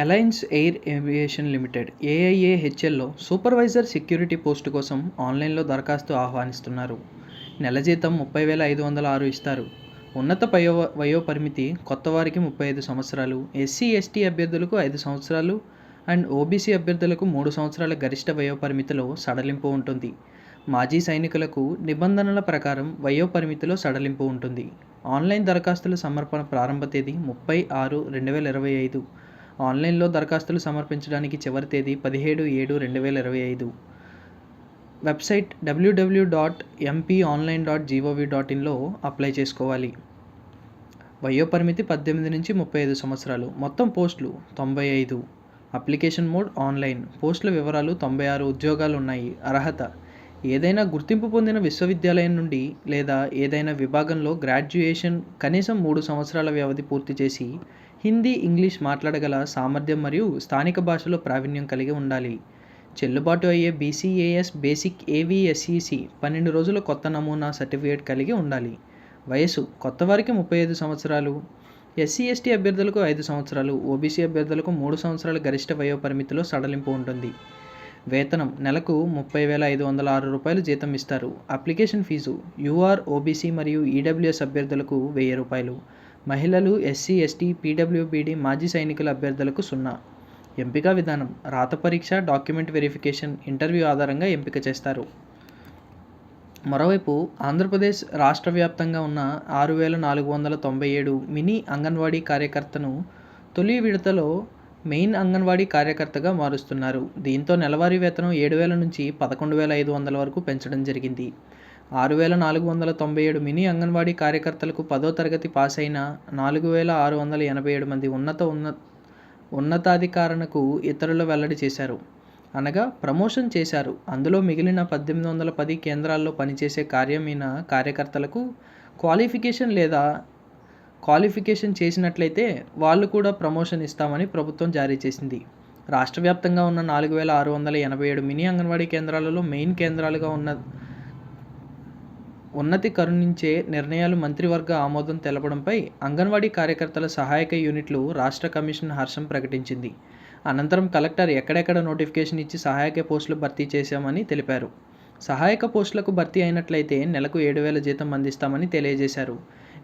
Alliance air aviation Limited ఏఐఏహెచ్ఎల్లో supervisor security post కోసం ఆన్లైన్లో దరఖాస్తు ఆహ్వానిస్తున్నారు. నెల జీతం ముప్పై వేల ఐదు వందల ఆరు ఇస్తారు. ఉన్నత వయో వయో పరిమితి కొత్త వారికి ముప్పై ఐదు సంవత్సరాలు ఎస్సీ ఎస్టీ అభ్యర్థులకు ఐదు సంవత్సరాలు అండ్ ఓబీసీ అభ్యర్థులకు మూడు సంవత్సరాల గరిష్ట వయో పరిమితిలో సడలింపు ఉంటుంది. మాజీ సైనికులకు నిబంధనల ప్రకారం వయో పరిమితిలో సడలింపు ఉంటుంది. ఆన్లైన్ దరఖాస్తుల సమర్పణ ప్రారంభ తేదీ ముప్పై ఆరు రెండు వేల ఇరవై ఐదు. ఆన్లైన్లో దరఖాస్తులు సమర్పించడానికి చివరి తేదీ పదిహేడు ఏడు రెండు వేల ఇరవై ఐదు. Website W W dot MP online dot GOV dot ఇన్లో apply చేసుకోవాలి. వయోపరిమితి పద్దెనిమిది నుంచి ముప్పై ఐదు సంవత్సరాలు. మొత్తం పోస్టులు తొంభై ఐదు. Application mode online. పోస్టుల వివరాలు తొంభై ఆరు ఉద్యోగాలు ఉన్నాయి అర్హత? ఏదైనా గుర్తింపు పొందిన విశ్వవిద్యాలయం నుండి లేదా ఏదైనా విభాగంలో గ్రాడ్యుయేషన్ కనీసం మూడు సంవత్సరాల వ్యవధి పూర్తి చేసి హిందీ ఇంగ్లీష్ మాట్లాడగల సామర్థ్యం మరియు స్థానిక భాషలో ప్రావీణ్యం కలిగి ఉండాలి. చెల్లుబాటు అయ్యే బీసీఏఎస్ బేసిక్ ఏవిఎస్ఈసి పన్నెండు రోజుల కొత్త నమూనా సర్టిఫికేట్ కలిగి ఉండాలి. వయసు కొత్త వారికి ముప్పై ఐదు సంవత్సరాలు. ఎస్సీ ఎస్టీ అభ్యర్థులకు ఐదు సంవత్సరాలు. ఓబీసీ అభ్యర్థులకు మూడు సంవత్సరాల గరిష్ట వయో పరిమితిలో సడలింపు ఉంటుంది. వేతనం నెలకు ముప్పై వేల ఐదు వందల ఆరు రూపాయలు జీతం ఇస్తారు. అప్లికేషన్ ఫీజు యూఆర్ ఓబీసీ మరియు ఈడబ్ల్యూఎస్ అభ్యర్థులకు వెయ్యి రూపాయలు. మహిళలు ఎస్సీ ఎస్టీ పీడబ్ల్యూబీడీ మాజీ సైనికుల అభ్యర్థులకు సున్నా. ఎంపిక విధానం. రాత పరీక్ష డాక్యుమెంట్ వెరిఫికేషన్ ఇంటర్వ్యూ ఆధారంగా ఎంపిక చేస్తారు. మరోవైపు ఆంధ్రప్రదేశ్ రాష్ట్ర వ్యాప్తంగా ఉన్న ఆరు వేల నాలుగు వందల తొంభై ఏడు మినీ అంగన్వాడీ కార్యకర్తను తొలి విడతలో మెయిన్ అంగన్వాడీ కార్యకర్తగా మారుస్తున్నారు. దీంతో నెలవారీ వేతనం ఏడు వేల నుంచి పదకొండు వేల ఐదు వందల వరకు పెంచడం జరిగింది. ఆరు వేల నాలుగు వందల తొంభై ఏడు మినీ అంగన్వాడీ కార్యకర్తలకు పదో తరగతి పాస్ అయిన నాలుగు వేల ఆరు వందల ఎనభై ఏడు మంది ఉన్నత ఉన్న ఉన్నతాధికారులకు ఇతరులు వెల్లడి చేశారు. అనగా ప్రమోషన్ చేశారు. అందులో మిగిలిన పద్దెనిమిది వందల పది కేంద్రాల్లో పనిచేసే కార్యమైన కార్యకర్తలకు క్వాలిఫికేషన్ లేదా క్వాలిఫికేషన్ చేసినట్లయితే వాళ్ళు కూడా ప్రమోషన్ ఇస్తామని ప్రభుత్వం జారీ చేసింది. రాష్ట్ర వ్యాప్తంగా ఉన్న నాలుగు వేల ఆరు వందల ఎనభై ఏడు మినీ అంగన్వాడీ కేంద్రాలలో మెయిన్ కేంద్రాలుగా ఉన్న ఉన్నతి కరుణించే నిర్ణయాలు మంత్రివర్గ ఆమోదం తెలపడంపై అంగన్వాడీ కార్యకర్తల సహాయక యూనిట్లు రాష్ట్ర కమిషన్ హర్షం ప్రకటించింది. అనంతరం కలెక్టర్ ఎక్కడెక్కడ నోటిఫికేషన్ ఇచ్చి సహాయక పోస్టులు భర్తీ చేశామని తెలిపారు. సహాయక పోస్టులకు భర్తీ అయినట్లయితే నెలకు ఏడు వేల జీతం అందిస్తామని తెలియజేశారు.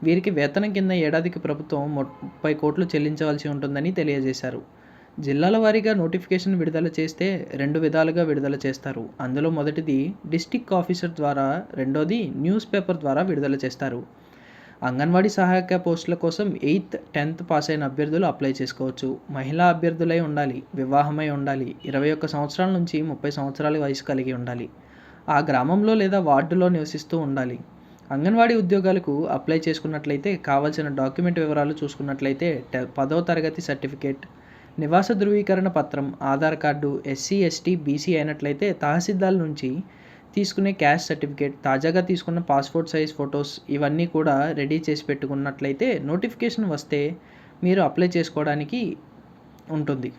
వీరికి వేతనం కింద ఏడాదికి ప్రభుత్వం ముప్పై కోట్లు చెల్లించవలసి ఉంటుందని తెలియజేశారు. జిల్లాల వారీగా నోటిఫికేషన్ విడుదల చేస్తే రెండు విధాలుగా విడుదల చేస్తారు. అందులో మొదటిది డిస్టిక్ ఆఫీసర్ ద్వారా రెండోది న్యూస్ పేపర్ ద్వారా విడుదల చేస్తారు. అంగన్వాడీ సహాయక పోస్టుల కోసం ఎయిత్ టెన్త్ పాస్ అయిన అభ్యర్థులు అప్లై చేసుకోవచ్చు. మహిళా అభ్యర్థులై ఉండాలి వివాహమై ఉండాలి ఇరవై ఒక్క సంవత్సరాల నుంచి ముప్పై సంవత్సరాల వయసు కలిగి ఉండాలి. ఆ గ్రామంలో లేదా వార్డులో నివసిస్తూ ఉండాలి. అంగన్వాడీ ఉద్యోగాలకు అప్లై చేసుకున్నట్లయితే కావాల్సిన డాక్యుమెంట్ వివరాలు చూసుకున్నట్లయితే పదవ తరగతి సర్టిఫికేట్ నివాస ధృవీకరణ పత్రం Aadhaar card SC ST BC అయినట్లయితే తహసీల్దార్ నుంచి తీసుకునే క్యాష్ సర్టిఫికేట్ తాజాగా తీసుకున్న పాస్పోర్ట్ సైజ్ ఫొటోస్ ఇవన్నీ కూడా రెడీ చేసి పెట్టుకున్నట్లయితే నోటిఫికేషన్ వస్తే మీరు అప్లై చేసుకోవడానికి ఉంటుంది.